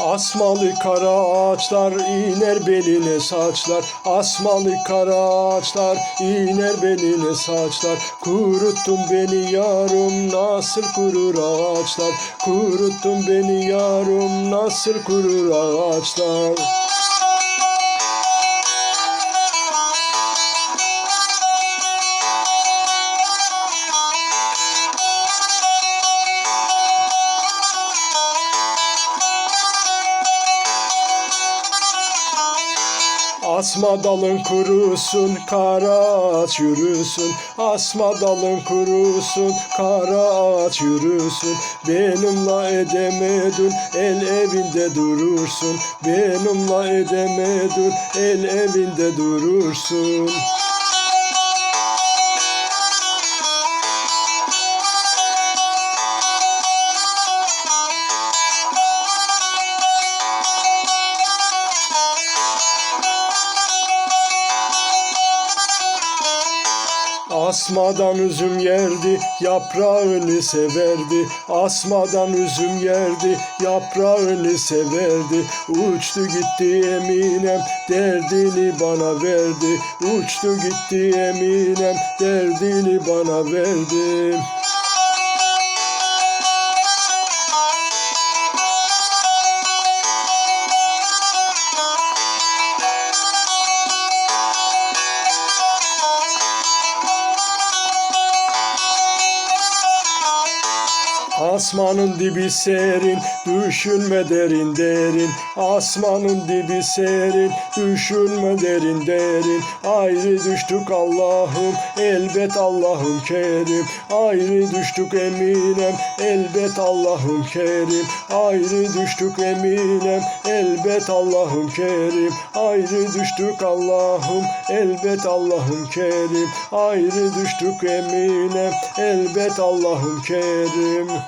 Asmalı kara ağaçlar iner beline saçlar. Asmalı kara ağaçlar iner beline saçlar. Kuruttun beni yarım nasıl kurur ağaçlar? Kuruttun beni yarım nasıl kurur ağaçlar Asma dalın kurusun, kara ağaç yürüsün. Asma dalın kurusun, kara ağaç yürüsün. Benimle edemedin, el evinde durursun. Benimle edemedin, el evinde durursun. Asmadan üzüm yerdi, yaprağını severdi. Asmadan üzüm yerdi, yaprağını severdi. Uçtu gitti Eminem, derdini bana verdi. Uçtu gitti Eminem, derdini bana verdi. Asmanın dibi serin, düşünme derin derin. Asmanın dibi serin, düşünme derin derin. Ayrı düştük Allah'ım, elbet Allah'ım kerim. Ayrı düştük eminem, elbet Allah'ım kerim. Ayrı düştük eminem, elbet Allah'ım kerim. Ayrı düştük Allah'ım, elbet Allah'ım kerim. Ayrı düştük eminem, elbet Allah'ım kerim.